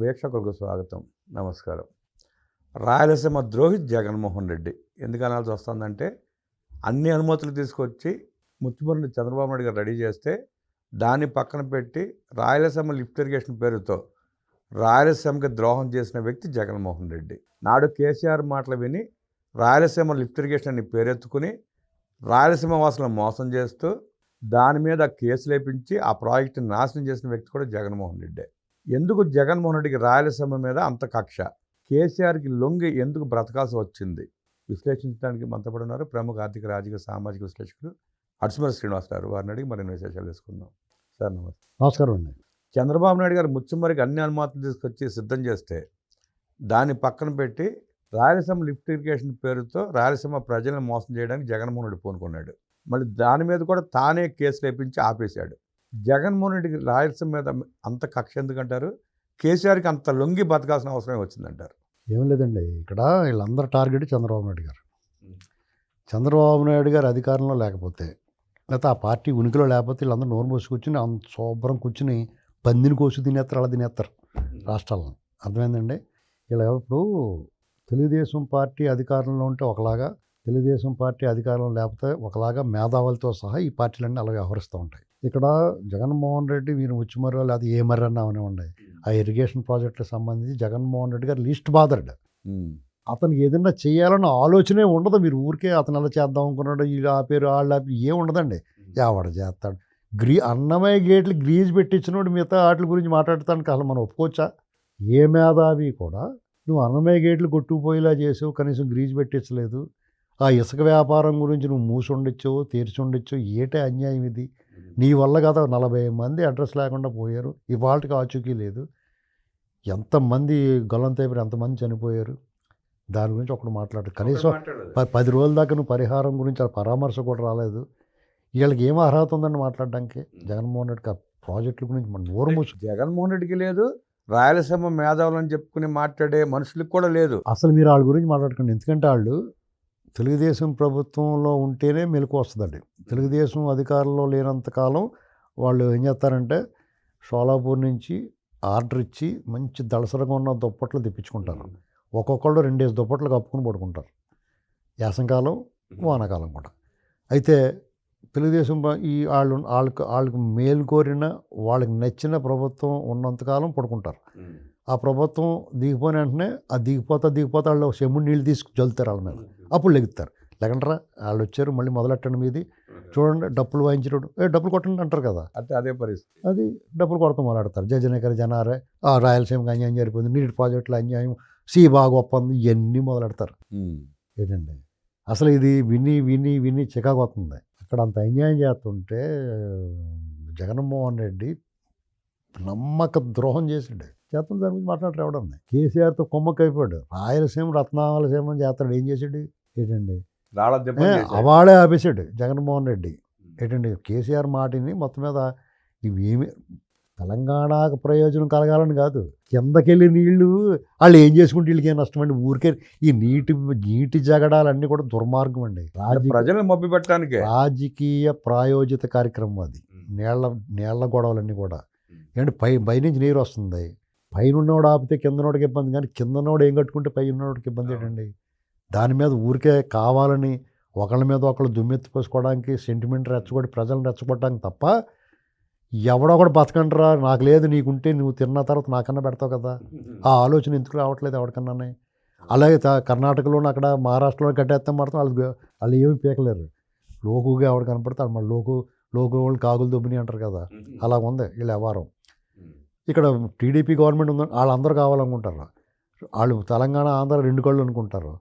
వీక్షకులకు స్వాగతం. నమస్కారం. రాయలసీమ ద్రోహి జగన్మోహన్ రెడ్డి ఎందుకు అనాల్సి వస్తుందంటే అన్ని అనుమతులు తీసుకొచ్చి ముత్తుమల్లి చంద్రబాబు నాయుడు గారు రెడీ చేస్తే దాన్ని పక్కన పెట్టి రాయలసీమ లిఫ్ట్ ఇరిగేషన్ పేరుతో రాయలసీమకి ద్రోహం చేసిన వ్యక్తి జగన్మోహన్ రెడ్డి. నాడు కేసీఆర్ మాటలు విని రాయలసీమ లిఫ్ట్ ఇరిగేషన్ అని పేరెత్తుకుని రాయలసీమ వాసులను మోసం చేస్తూ దాని మీద కేసు లేపించి ఆ ప్రాజెక్టు నాశనం చేసిన వ్యక్తి కూడా జగన్మోహన్ రెడ్డి. ఎందుకు జగన్మోహన్ రెడ్డికి రాయలసీమ మీద అంత కక్ష? కేసీఆర్కి లొంగి ఎందుకు బ్రతకాల్సి వచ్చింది? విశ్లేషించడానికి ఉన్నారు ప్రముఖ ఆర్థిక రాజకీయ సామాజిక విశ్లేషకులు అడుసుమర శ్రీనివాస్ గారు. వారిని అడిగి మరిన్ని విశేషాలు తీసుకుందాం సార్ నమస్తే. నమస్కారం అండి. చంద్రబాబు నాయుడు గారు ముచ్చుమరికి అన్ని అనుమతులు తీసుకొచ్చి సిద్ధం చేస్తే దాన్ని పక్కన పెట్టి రాయలసీమ లిఫ్ట్ ఇరిగేషన్ పేరుతో రాయలసీమ ప్రజలను మోసం చేయడానికి జగన్మోహన్ రెడ్డి పూనుకున్నాడు. మళ్ళీ దాని మీద కూడా తానే కేసు లేపించి ఆపేశాడు. జగన్మోహన్ రెడ్డికి రాయలసీమ మీద అంత కక్ష ఎందుకంటారు? కేసీఆర్కి అంత లొంగి బతకాల్సిన అవసరమే వచ్చిందంటారు. ఏం లేదండి. ఇక్కడ వీళ్ళందరూ టార్గెట్ చంద్రబాబు నాయుడు గారు. చంద్రబాబు నాయుడు గారు అధికారంలో లేకపోతే లేకపోతే ఆ పార్టీ ఉనికిలో లేకపోతే వీళ్ళందరూ నోరు మూసి కూర్చుని అంత శుభ్రం కూర్చుని పందిని కోసి తినేస్తారు అలా తినేస్తారు రాష్ట్రాలను. అర్థమైందండి? ఇలా ఇప్పుడు తెలుగుదేశం పార్టీ అధికారంలో ఉంటే ఒకలాగా తెలుగుదేశం పార్టీ అధికారంలో లేకపోతే ఒకలాగా మేధావులతో సహా ఈ పార్టీలన్నీ అలాగే వ్యవహరిస్తూ ఉంటాయి. ఇక్కడ జగన్మోహన్ రెడ్డి మీరు ముచ్చిమర్రో లేదా ఏ మర్రన్నా అవనివ్వండి. ఆ ఇరిగేషన్ ప్రాజెక్టులకు సంబంధించి జగన్మోహన్ రెడ్డి గారు లీస్ట్ బాదర్డ్ అతనికి ఏదైనా చేయాలన్న ఆలోచనే ఉండదు. మీరు ఊరికే అతను ఎలా చేద్దాం అనుకున్నాడు వీళ్ళు ఆపేరు వాళ్ళు ఆపి ఏం ఉండదండి. ఎవడ చేస్తాడు? గ్రీ అన్నమయ్య గేట్లు గ్రీజ్ పెట్టించినోడు మిగతా వాటి గురించి మాట్లాడటానికి అసలు మనం ఒప్పుకోవచ్చా? ఏ మేధావి కూడా నువ్వు అన్నమయ్య గేట్లు కొట్టుకుపోయేలా చేసావు కనీసం గ్రీజ్ పెట్టించలేదు. ఆ ఇసుక వ్యాపారం గురించి నువ్వు మూసి ఉండొచ్చు తీర్చి ఉండొచ్చు ఏటే అన్యాయం ఇది? నీ వల్ల కదా నలభై మంది అడ్రస్ లేకుండా పోయారు. ఇవాళకి ఆచూకీ లేదు. ఎంతమంది గొల్లం తేపరి ఎంతమంది చనిపోయారు. దాని గురించి ఒకడు మాట్లాడు కనీసం పది రోజుల దాకా నువ్వు పరిహారం గురించి పరామర్శ కూడా రాలేదు. వీళ్ళకి ఏం అర్హత ఉందని మాట్లాడడానికి? జగన్మోహన్ రెడ్డి ఆ ప్రాజెక్టుల గురించి మన నోరు మూసు జగన్మోహన్ రెడ్డికి లేదు. రాయలసీమ మేధావులు అని చెప్పుకుని మాట్లాడే మనుషులకు కూడా లేదు. అసలు మీరు వాళ్ళ గురించి మాట్లాడకండి. ఎందుకంటే వాళ్ళు తెలుగుదేశం ప్రభుత్వంలో ఉంటేనే మెలకు వస్తుందండి. తెలుగుదేశం అధికారంలో లేనంత కాలం వాళ్ళు ఏం చేస్తారంటే షోలాపూర్ నుంచి ఆర్డర్ ఇచ్చి మంచి దళసరగా ఉన్న దుప్పట్లు తెప్పించుకుంటారు. ఒక్కొక్కళ్ళు రెండేసి దుప్పట్లు కప్పుకొని పడుకుంటారు. యాసంకాలం వానాకాలం కూడా. అయితే తెలుగుదేశం ఈ వాళ్ళు వాళ్ళకి వాళ్ళకి మేలు కోరిన వాళ్ళకి నచ్చిన ప్రభుత్వం ఉన్నంతకాలం పడుకుంటారు. ఆ ప్రభుత్వం దిగిపోయిన వెంటనే ఆ దిగిపోతా దిగిపోతా వాళ్ళు చెమ్ముడు నీళ్ళు తీసుకు జల్లుతారు వాళ్ళ మీద. అప్పుడు లెగుతారు. లేకంటారా వాళ్ళు వచ్చారు మళ్ళీ మొదలెట్టండి మీది. చూడండి డప్పులు వాయించడం ఏ డప్పులు కొట్టండి అంటారు కదా. అంటే అదే పరిస్థితి. అది డబ్బులు కొడతాం మొదలెడతారు జజనగర్ జనారే ఆ రాయలసీమకి అన్యాయం జరిపోయింది నీటి ప్రాజెక్టులు అన్యాయం సి బాగా ఒప్పందం ఇవన్నీ మొదలెడతారు. ఏంటండి? అసలు ఇది విని విని విని చికాకు వస్తుంది. అక్కడ అంత అన్యాయం చేస్తుంటే జగన్మోహన్ రెడ్డి నమ్మక ద్రోహం చేసిండు. చేస్తున్న దాని గురించి మాట్లాడరు ఎవడన్నా. కేసీఆర్తో కొమ్మకైపోయాడు. రాయలసీమ రత్నాలసీమ అని చేస్తాడు ఏం చేసాడు ఏంటండి? అవాడే ఆపేశాడు జగన్మోహన్ రెడ్డి. ఏంటండి? కేసీఆర్ మాటిని మొత్తం మీద ఇవేమి తెలంగాణకు ప్రయోజనం కలగాలని కాదు. కిందకెళ్ళి నీళ్ళు వాళ్ళు ఏం చేసుకుంటే వీళ్ళకి ఏం నష్టం అండి? ఊరికే ఈ నీటి నీటి జగడాలన్నీ కూడా దుర్మార్గం అండి. ప్రజలను మభ్య పెట్టడానికే. రాజకీయ ప్రాయోజిత కార్యక్రమం అది. నీళ్ళ నీళ్ళ గొడవలన్నీ కూడా. ఏంటి? పై పైనుంచి నీరు వస్తుంది. పైన ఉన్నవాడు ఆపితే కిందనోడికి ఇబ్బంది. కానీ కిందనోడు ఏం కట్టుకుంటే పై ఉన్నవాడికి ఇబ్బంది ఏంటండి? దాని మీద ఊరికే కావాలని ఒకళ్ళ మీద ఒకళ్ళు దుమ్మెత్తి పోసుకోవడానికి సెంటిమెంట్ రెచ్చగొట్టి ప్రజలను రెచ్చగొట్టడానికి తప్ప ఎవడొకడు బతకండిరా నాకు లేదు నీకుంటే నువ్వు తిన్న తర్వాత నాకన్నా పెడతావు కదా. ఆ ఆలోచన ఎందుకు రావట్లేదు ఎవరికన్నానే అలాగే కర్ణాటకలోని అక్కడ మహారాష్ట్రలో కట్టేస్తాం మాత్రం వాళ్ళు వాళ్ళు ఏమీ పీకలేరు. లోకుగా ఎవడు కనపడతాడు మళ్ళీ లోకు లోకు వాళ్ళు కాగులు దొబ్బిని అంటారు కదా. అలా ఉంది వీళ్ళ వ్యవహారం. ఇక్కడ టీడీపీ గవర్నమెంట్ ఉంది వాళ్ళందరూ కావాలనుకుంటారు. వాళ్ళు తెలంగాణ ఆంధ్ర రెండు కళ్ళు అనుకుంటారు.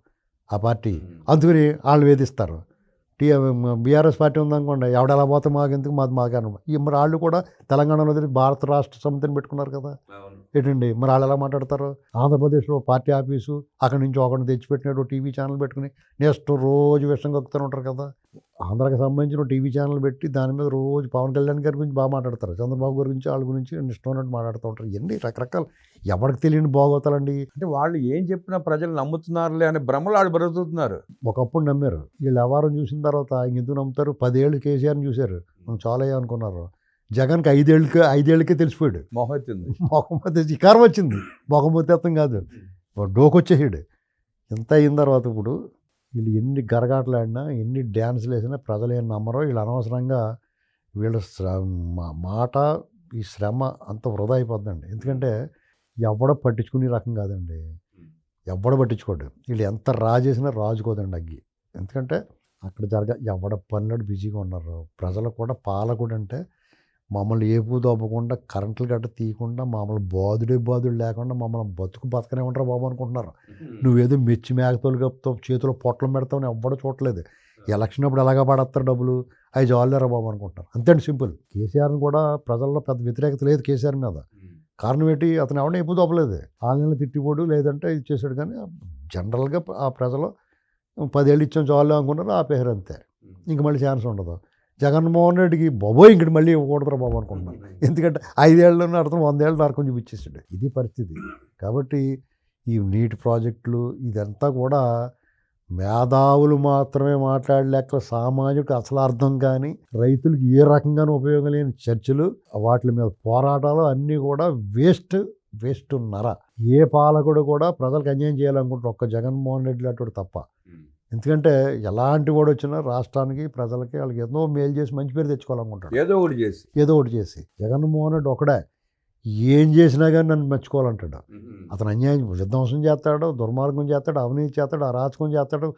ఆ పార్టీ అందుకని వాళ్ళు వేధిస్తారు. టీ బీఆర్ఎస్ పార్టీ ఉందనుకోండి ఎవడెలా పోతే మాకెందుకు మాది మాకను ఈ మరి వాళ్ళు కూడా తెలంగాణలో భారత రాష్ట్ర సమితిని పెట్టుకున్నారు కదా. ఏంటండి? మరి వాళ్ళు ఎలా మాట్లాడతారు? ఆంధ్రప్రదేశ్లో పార్టీ ఆఫీసు అక్కడి నుంచి ఒకరిని తెచ్చిపెట్టినట్టు టీవీ ఛానల్ పెట్టుకుని నెక్స్ట్ రోజు విషయం కక్కుతూ ఉంటారు కదా. ఆంధ్రాకి సంబంధించిన టీవీ ఛానల్ పెట్టి దాని మీద రోజు పవన్ కళ్యాణ్ గారి గురించి బాగా మాట్లాడతారు. చంద్రబాబు గారి గురించి వాళ్ళ గురించి ఇష్టం ఉన్నట్టు మాట్లాడుతూ ఉంటారు. ఎన్ని రకరకాల ఎవరికి తెలియని బాగోతాలండి? అంటే వాళ్ళు ఏం చెప్పినా ప్రజలు నమ్ముతున్నారులే అనే భ్రమలు ఆడు బ్రతుకుతున్నారు ఒకప్పుడు నమ్మారు. వీళ్ళు వ్యవహారం చూసిన తర్వాత ఇంకెందుకు నమ్ముతారు? పదేళ్ళు కేసీఆర్ని చూశారు. మనం చాలా అనుకున్నారు జగన్కి ఐదేళ్ళకి ఐదేళ్ళకే తెలిసిపోయాడు. మొహెత్తింది మొహమ్మద్ శికారం వచ్చింది. మొగమొత్తేత్తం కాదు. డోకొచ్చేసాడు ఇంత అయిన తర్వాత ఇప్పుడు వీళ్ళు ఎన్ని గరగాటలాడినా ఎన్ని డ్యాన్సులు వేసినా ప్రజలు ఏం నమ్మరో వీళ్ళు అనవసరంగా వీళ్ళ శ్ర మా- మాట ఈ శ్రమ అంత వృధా అయిపోద్దండి. ఎందుకంటే ఎవడ పట్టించుకునే రకం కాదండి. ఎవడ పట్టించుకోడు. వీళ్ళు ఎంత రాజేసినా రాజుకోదండి అగ్గి. ఎందుకంటే అక్కడ జరగ ఎవడ పనులు బిజీగా ఉన్నారు ప్రజలు కూడా పాలకుడు అంటే మమ్మల్ని ఏపు దొబ్బకుండా కరెంట్లు గట్ట తీయకుండా మమ్మల్ని బాదుడే బాదుడు లేకుండా మమ్మల్ని బతుకు బతకనే ఉంటారు బాబు అనుకుంటున్నారు. నువ్వేదో మెచ్చి మేకతోలు కప్పుతావు చేతిలో పొట్లం పెడతావు ఎవ్వడూ చూడలేదు ఎలక్షన్ అప్పుడు ఎలాగా పడేస్తారు డబ్బులు? అవి జాలేరా బాబు అనుకుంటారు అంతే అండి సింపుల్. కేసీఆర్ని కూడా ప్రజల్లో పెద్ద వ్యతిరేకత లేదు కేసీఆర్ మీద. కారణం ఏంటి? అతను ఎవరిని ఎప్పుడు దొబ్బలేదు ఆన్లైన్లో తిట్టిపోడు లేదంటే ఇది చేశాడు కానీ జనరల్గా ఆ ప్రజలు పదేళ్ళు ఇచ్చాం చాలు అనుకున్నారు ఆపేశారు అంతే. ఇంక మళ్ళీ ఛాన్స్ ఉండదు. జగన్మోహన్ రెడ్డికి బాబోయ్ ఇంకటి మళ్ళీ ఇవ్వకూడదురా బాబు అనుకుంటున్నాను. ఎందుకంటే ఐదేళ్ళు అర్థం వందేళ్ళు నరకం చూపించేసాడు ఇది పరిస్థితి. కాబట్టి ఈ నీటి ప్రాజెక్టులు ఇదంతా కూడా మేధావులు మాత్రమే మాట్లాడలేక సామాజిక అసలు అర్థం కానీ రైతులకు ఏ రకంగానూ ఉపయోగం లేని చర్చలు వాటి మీద పోరాటాలు అన్నీ కూడా వేస్ట్ వేస్ట్ నర. ఏ పాలకుడు కూడా ప్రజలకు అన్యాయం చేయాలనుకుంటారు ఒక్క జగన్మోహన్ రెడ్డి లాంటి తప్ప. ఎందుకంటే ఎలాంటి వాడు వచ్చినా రాష్ట్రానికి ప్రజలకి వాళ్ళకి ఎన్నో మేలు చేసి మంచి పేరు తెచ్చుకోవాలనుకుంటాడు. ఏదో ఒకటి చేసి. ఏదో ఒకటి చేసి. జగన్మోహన్ రెడ్డి ఒకడే ఏం చేసినా కానీ నన్ను మెచ్చుకోవాలంటాడు. అతను అన్యాయం విధ్వంసం చేస్తాడు దుర్మార్గం చేస్తాడు అవినీతి చేస్తాడు అరాచకం చేస్తాడు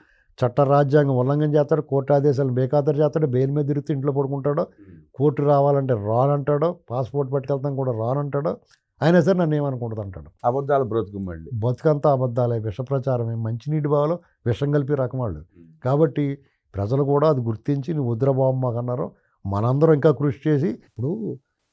చట్ట రాజ్యాంగం ఉల్లంఘన చేస్తాడు కోర్టు ఆదేశాలు బేఖాతరు చేస్తాడు బెయిల్ మీద తిరుగుతూ ఇంట్లో పడుకుంటాడు కోర్టు రావాలంటే రానంటాడు పాస్పోర్ట్ పట్టుకెళ్తాం కూడా రానంటాడు. అయినా సరే నన్ను ఏమనుకుంటుంది అంటాడు? అబద్ధాలు బ్రతుకు మళ్ళీ. బతుకంతా అబద్ధాలే విష ప్రచారమే మంచినీటి బావలో విషం కలిపి రకం వాళ్ళు కాబట్టి ప్రజలు కూడా అది గుర్తించి నువ్వు వద్దురబాబు మాకు అన్నారు. మనందరం ఇంకా కృషి చేసి ఇప్పుడు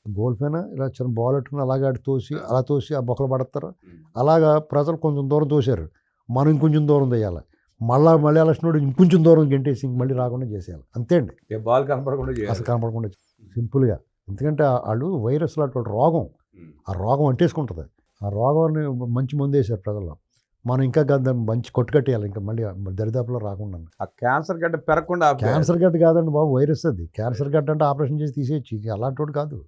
గోల్ పైన ఇలా చిన్న బాల్ పెట్టుకుని అలాగే అటు తోసి అలా తోసి ఆ బొక్కలు పడతారు అలాగా ప్రజలు కొంచెం దూరం తోసారు మనం ఇంకొంచెం దూరం చేయాలి మళ్ళా మళ్ళీ ఎలక్షన్ ఇంకొంచెం దూరం గెంటేసి ఇంక మళ్ళీ రాకుండా చేసేయాలి. అంతే అండి. బాల్ కనపడకుండా అసలు కనపడకుండా సింపుల్గా. ఎందుకంటే వాళ్ళు వైరస్ లాంటి రోగం. ఆ రోగం అంటేసుకుంటుంది. ఆ రోగాన్ని మంచి మందు వేసారు ప్రజల్లో. మనం ఇంకా దాన్ని మంచి కొట్టుకట్టేయాలి ఇంకా మళ్ళీ దరిదాపులో రాకుండా. ఆ క్యాన్సర్ గడ్డ పెరగకుండా. క్యాన్సర్ గడ్డ కాదండి బాబు వైరస్ అది. క్యాన్సర్ గడ్డ అంటే ఆపరేషన్ చేసి తీసేయచ్చు. ఇది అలాంటి వాడు కాదు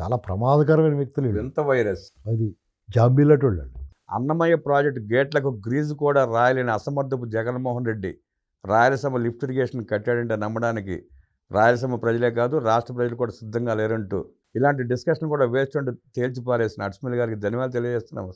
చాలా ప్రమాదకరమైన వ్యక్తులు. ఎంత వైరస్? అది జాంబీలాంటి వాళ్ళు. అన్నమయ్య ప్రాజెక్టు గేట్లకు గ్రీజు కూడా రాయలేని అసమర్థపు జగన్మోహన్ రెడ్డి రాయలసీమ లిఫ్ట్ ఇరిగేషన్ కట్టాడంటే నమ్మడానికి రాయలసీమ ప్రజలే కాదు రాష్ట్ర ప్రజలు కూడా సిద్ధంగా లేరంటూ ఇలాంటి డిస్కషన్ కూడా వేస్ట్ ఉంటే తేల్చి పారేసిన గారికి ధన్యవాదాలు తెలియజేస్తున్నాం.